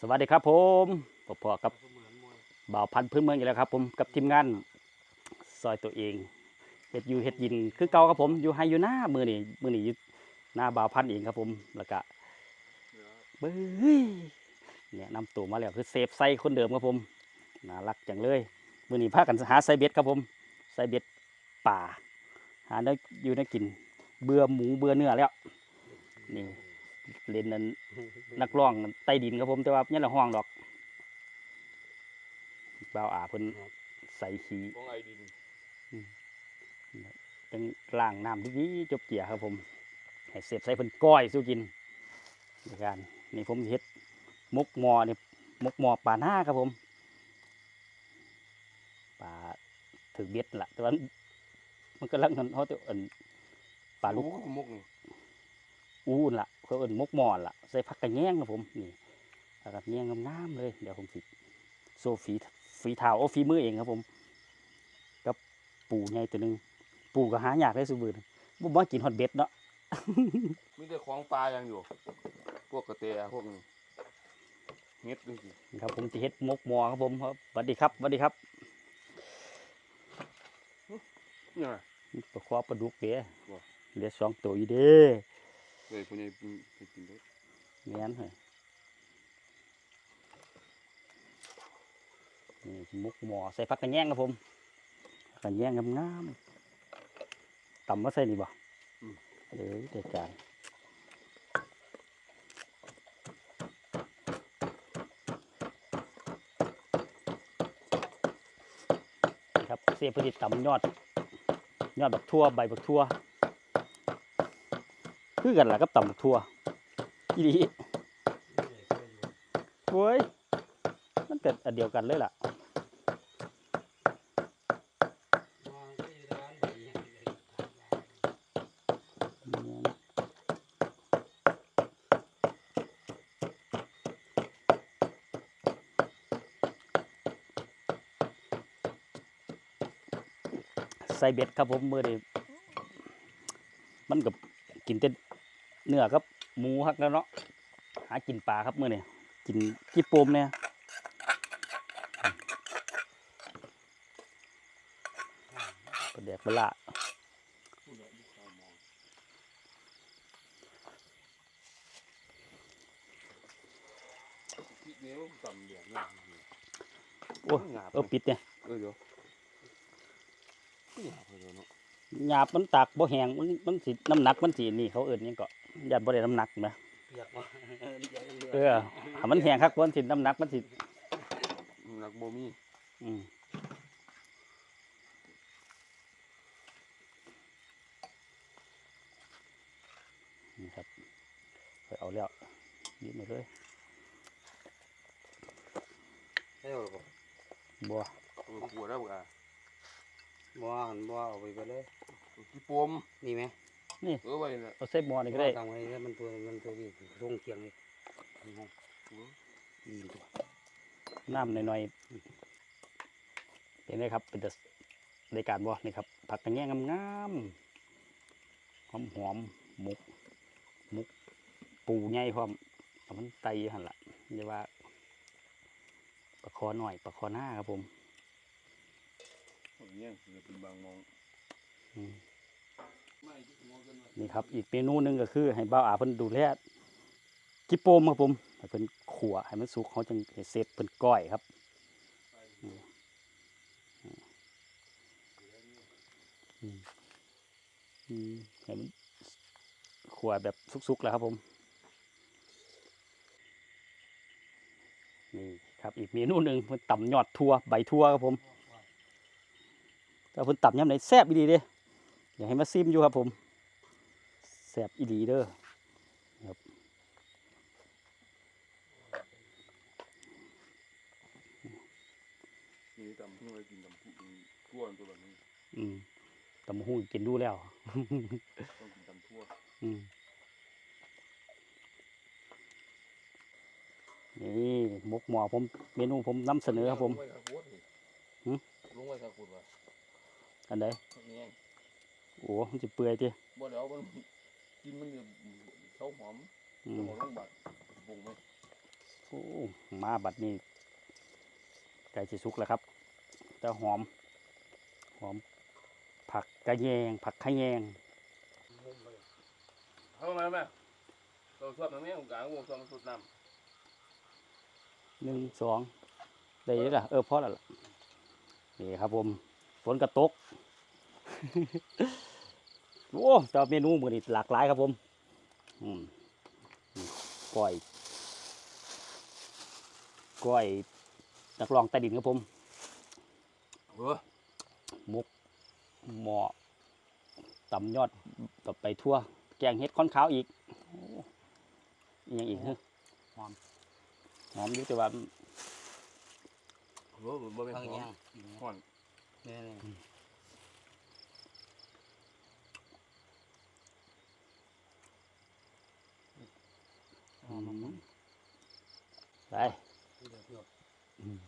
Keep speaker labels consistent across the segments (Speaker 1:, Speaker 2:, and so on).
Speaker 1: สวัสดีครับผมพอๆกับ
Speaker 2: เสมือนมวย
Speaker 1: บ่าวพันธุ์พื้นเมืองอยู่แล้วครับ ผมกับทีมงานซอยตัวเองเฮ็ดยูเฮ็ดยินคือเก่าครับผมอยู่ให้อยู่หน้ามือนี่มือนี่หน้าบ่าวพันธุ์เองครับผมแล้วก็เบ้ยเนี่ยนำตัวมาแล้วคือเซฟไซคนเดิมครับผมน่ารักจังเลยมือนี้พากันหาไซเบ็ดครับผมไซเบ็ดป่า หาได้อยู่ได้กิน เบื่อหมูเบื่อเนื้อแล้วนี่ เล่นนั้นนักร้องใต้ดินครับผมแต่ว่าเนี่ยละห้องดอกบ่าวอาเพิ่นใส่ขี้
Speaker 3: ของไอดิน
Speaker 1: จังล้างน้ำดีๆจบเกียครับผมให้เสร็จใส่เพิ่นก้อยสู้กินในการนี่ผมสิเฮ็ดมกหมอนี่มกหมอปลาหน้าครับผมปลาถึกเบ็ดล่ะแต่ว่ามันก็ลังกันเขาแต่อันปลาลูก
Speaker 3: โอ้มุกนี่
Speaker 1: อูนละเขาเอิ้นมกหมอนละใส่ผักกระแยงครับผมนี่ผักกระแยงงามๆเลย เดี๋ยวผมสิโซฟีฝีเท้าโอ้ฝีมือเองครับผมกับปูใหญ่ตัวหนึงปูก็หายากได้สุบือบ่มากินฮอตเบ็ดเนาะ
Speaker 3: มีแต่ของปลาอย่างอยู่ พวกกระเตะพวกนี้เฮ็ดด้วยสิ
Speaker 1: ครับผมจะเฮ็ดมกหมอครับผมครับสวัสดีครับสวัสดีครับ
Speaker 3: เนี่ย
Speaker 1: ปลาคอปลาดุกเด้
Speaker 3: บ่
Speaker 1: เหลือสองตัวอยู่เด้
Speaker 3: เลยพวกนี้ไปกินได้
Speaker 1: แม่นเหรอนี่มกหมอใส่ผักกระแยงครับผมผักกระแยงงามๆตำมาใส่นี่บ่เลยเด็ดการนี่ครับเสียผลิตตำยอด ยอดบักทั่วใบบักทั่ว คือกันล่ะกับตำบักทั่วอีดีโอ้ยมันเป็นอันเดียวกันเลยล่ะ
Speaker 2: มาก็อยู่ร้านแบบนี้เลย
Speaker 1: ใส่เบ็ดครับผมมือนี้มันกับกินแต่ เนื้อครับหมูฮักแล้วเนาะหากินปลาครับมือนี้กินกี่ปมเนี่ยปลาแดกปลาละ
Speaker 3: พริกนี้มันต่ำแบบนี้
Speaker 1: โอ้เออปิดเนี่ย
Speaker 3: เออเดี๋ยวหยาบเลยเนาะ
Speaker 1: หยาบมันตากบ่แห้งมันมันสิน้ำหนักมันสินี่เขาเอิ้นหยังก็ ยันบ่ได้น้ำหนักนะ
Speaker 2: เปียกมาเปียก
Speaker 1: เออถ้ามันแห้งคักมันสิน้ำหนักมันสิ
Speaker 3: หนักโมมี
Speaker 1: อืมนี่ครับไปเอาแล้วยืดมาเลย
Speaker 2: เอ้าบ่
Speaker 1: บัว
Speaker 3: เออปวดแล้วอะ
Speaker 2: บ่หันบ่เอาไปไปเลย
Speaker 3: กี่ปม
Speaker 2: นี่ไหม
Speaker 3: เออไว้น่ะ
Speaker 1: เอาใส่หม้อนี่ก็ได้
Speaker 2: ทำไว้แล้วมันตัวมันตัวนี้ร่งเคียงเลยนี่ห้องดีตัว
Speaker 1: น้ำหน่อยๆเป็นไงครับ เป็นแต่รายการบ่นี่ครับ ผักกระแยงงามๆหอมหอมๆหมุกหมุกปูใหญ่พร้อมเอามันไตอยู่หันละเรียกว่าปลาคอหน่อยปลาคอหน้าครับผม
Speaker 3: อย่างเงี้ยคือเป็นบางมอง
Speaker 1: อืม
Speaker 3: ไม่ที่มองกั นี่
Speaker 1: ครับอีกเมนูหนึ่งก็คือให้บ่าอาเพิ่นดูแลจิโปมครับผมให้เพิ่นขัวให้มันสุกเขาจึงเสร็จเพิ่นก้อยครับอืมอืมอืมอืมให้มันขัวแบบสุกๆแล้วครับผมนี่ครับอีกเมนูหนึ่งเพิ่นต่ำยอดทัวใบทัวครับผมแต่เพิ่นต่ำยำไหนแซ่บอีดีเด้ อยากให้มาซิมอยู่ครับผมแซ่บอีดีเด้อ
Speaker 3: นี่ตำที่ไว้กินตำผู้ทั่วตัวแบบนี้
Speaker 1: อืมตำบักหูกินดูแล้ว
Speaker 3: ต้องกินตำทั่ว
Speaker 1: อืมนี่หมกหมอผมเมนูผมนำเสนอครับผม
Speaker 3: ลงไว้ข้างบนนี่
Speaker 1: หืม
Speaker 3: ลงไว้ข้างบนว่ะ
Speaker 1: อันใด
Speaker 3: นี่ไง
Speaker 1: โอ้มันจะเปื่อยจี
Speaker 3: บ่เดี๋ยวมันกินมันจะเขาหอม
Speaker 1: อื
Speaker 3: จะ
Speaker 1: ม
Speaker 3: หอมลงบัดปรุงไหม
Speaker 1: อ้มาบัดนี้ไก่สิสุกแล้วครับจะหอม หอม ผักกระแยง ผักขะแยง
Speaker 3: เอามาไหมเราชอบตรงนี้ผมกลางวงชอบมันสุดน้
Speaker 1: หนึ่งสองได้แล้วล่ะ เออพอแล้วล่ะนี่ครับผมฝนกระตก โอ้แต่เมนูมือนี่หลากหลายครับผมอืมนี่ก้อยก้อยนักร้องใต้ดินครับผมำ
Speaker 3: เออ
Speaker 1: มุกหมอตำยอดต่อไปทั่ว แกงเห็ดค้อนขาวอีกโอ้อิหยังอีกฮะ
Speaker 2: หอม
Speaker 1: หอมอยู่แต่ว่า
Speaker 3: เออบ่เป็น
Speaker 2: พัง
Speaker 3: หอ
Speaker 2: ยัง
Speaker 3: มห่อน
Speaker 2: เนี่ยเนี่ย
Speaker 1: อืม ไป
Speaker 2: เดี๋ยวเดี๋ยว
Speaker 1: อืม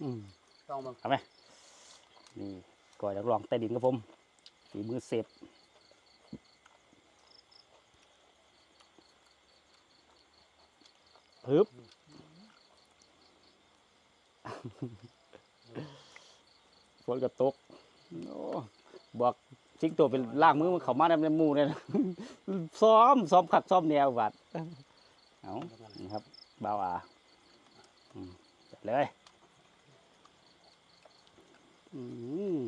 Speaker 1: อืม
Speaker 2: ต้องมัน
Speaker 1: เอาไหมนี่ก่อยนักร้องใต้ดินครับผมฝีมือเสพพึบฝนกระตก โอ้บอก สิงโตเป็นล่างมือมันเข้ามาในหมูเนี่ยนะซ้อมซ้อมขักซ้อมแนวบัดเอานี่ครับบ่าวอาอืมจัดเลยอืม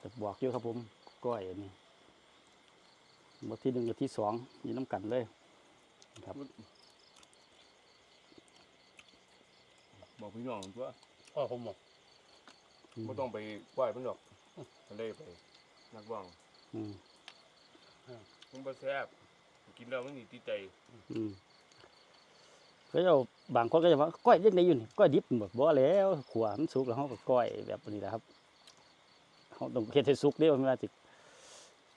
Speaker 1: จะบอกอยู่ครับผมก้อยอันนี้บทที่หนึ่งกับที่สองอยี่น้ำกันเลยครับ
Speaker 3: บอกพี่น้องตัว
Speaker 2: พ่อผมบอก
Speaker 3: ไม่ต้องไปไหว้เพิ่นดอ กทะเลไปนักว่าง
Speaker 1: อืม
Speaker 3: มันบ่แซ่บกินแล้วมันนี่ติดใจ
Speaker 1: อืมก็จะบางคนก็จะว่าก้อยเรียกได้อยู่นี่ก้อยดิบแบบบ่แล้วขวมันสุกแล้วเขาก็ก้อยแบบนี้แหละครับเขาต้องเฮ็ดให้สุกเด้อไม่ว่าสิ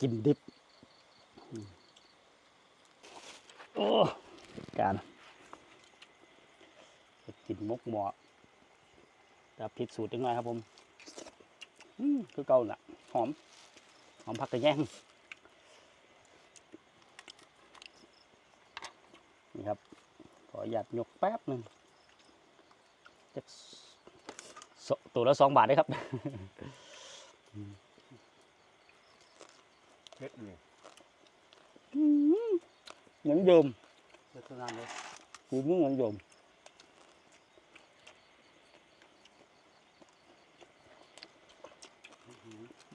Speaker 1: กินดิบอืมโอ้การกินมกหมอแต่ผิดสูตรจังหน่อยครับผมอืม คือเก่าน่ะหอม หอมผักกระแยงนี่ครับ ขอหยัดยกแป๊บหนึ่งจะสตัวละสองบาทได้ครับ
Speaker 3: เผ็ดอยู่
Speaker 1: เหมือนเดิม
Speaker 2: เดี๋ยวตัวนานเลย
Speaker 1: กูมึงเหมือนเดิม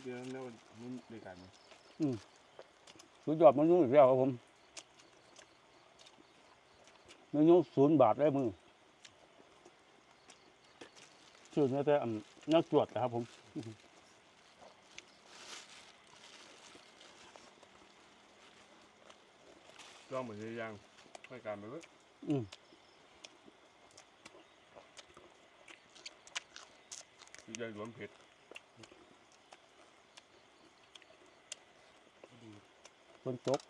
Speaker 3: เดี๋ยวแล้วมันด้วยกัน
Speaker 1: สุดยอดมันยุ่งอีกแล้วครับผมมันยุ่งศูนย์บาทได้มือชื่อนื้แต่อันเนื้อจวดนะครับผม
Speaker 3: ลองไปเลยยังให้การไปเว้ย
Speaker 1: อืม
Speaker 3: ที่จะรวมเผ็ด
Speaker 1: ฝนตก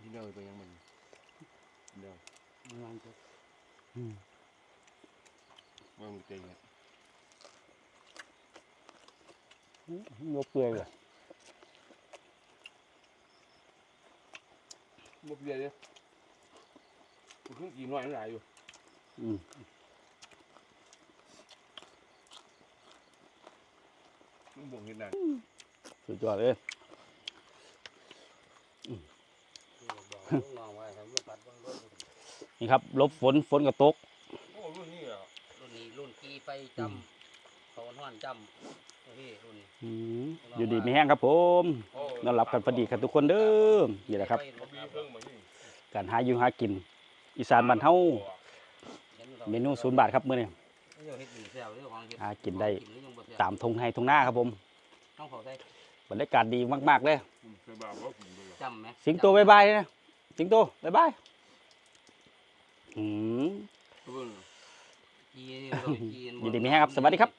Speaker 3: ที่เดียวไปยังมันเดียว
Speaker 2: งานจะ
Speaker 1: อืม
Speaker 3: ว่ามันเต็งเนี่ย
Speaker 1: ยกเปลือยเลย
Speaker 3: บ่เปลี่ยนเลยกูเพิ่งกินน้อยมันหลายอยู่
Speaker 1: อืม
Speaker 3: มันบ่งเห็นนั่น
Speaker 1: สุดยอดเลย
Speaker 2: บอกลูกน้องไว้ทำลูกปัดบางรุ่น
Speaker 1: นี่ครับหลบฝนฝนก็ตก
Speaker 3: โอ้รุ่นนี้อะ
Speaker 2: รุ่นนี้รุ่นกีไฟจำเขาห้อนจำโอ้พี่รุ่นนี้
Speaker 1: อืมอยู่ดีไม่แห้งครับผม
Speaker 3: โอ้
Speaker 1: นอนหลับกันพอดีครับทุกคนเด้อนี่แหละครับ
Speaker 3: เขามีเครื่องมานี่
Speaker 1: การหาอยู่หากิน อีสานบ้านเฮาเมนูศูนย์บาทครับมื้อนี้
Speaker 2: เฮ็ดดีแซ่บเรื่องของเฮ็ด
Speaker 1: หากินได้
Speaker 2: หรือยังบ่แซ่บ
Speaker 1: ตามทงไห้ทงหน้าครับผม
Speaker 2: ต้องเขาใส่
Speaker 1: บรรยากาศดีมากๆเลย
Speaker 3: อืมเคยบ้าบ่กินไปหรอก
Speaker 2: จำไหม
Speaker 1: สิงโตบายบายนะสิงโตบายบายอืม
Speaker 3: เพิ่น
Speaker 2: กีนี่ต้องกี
Speaker 1: ยินดีมีแห้งครับ สวัสดีครับ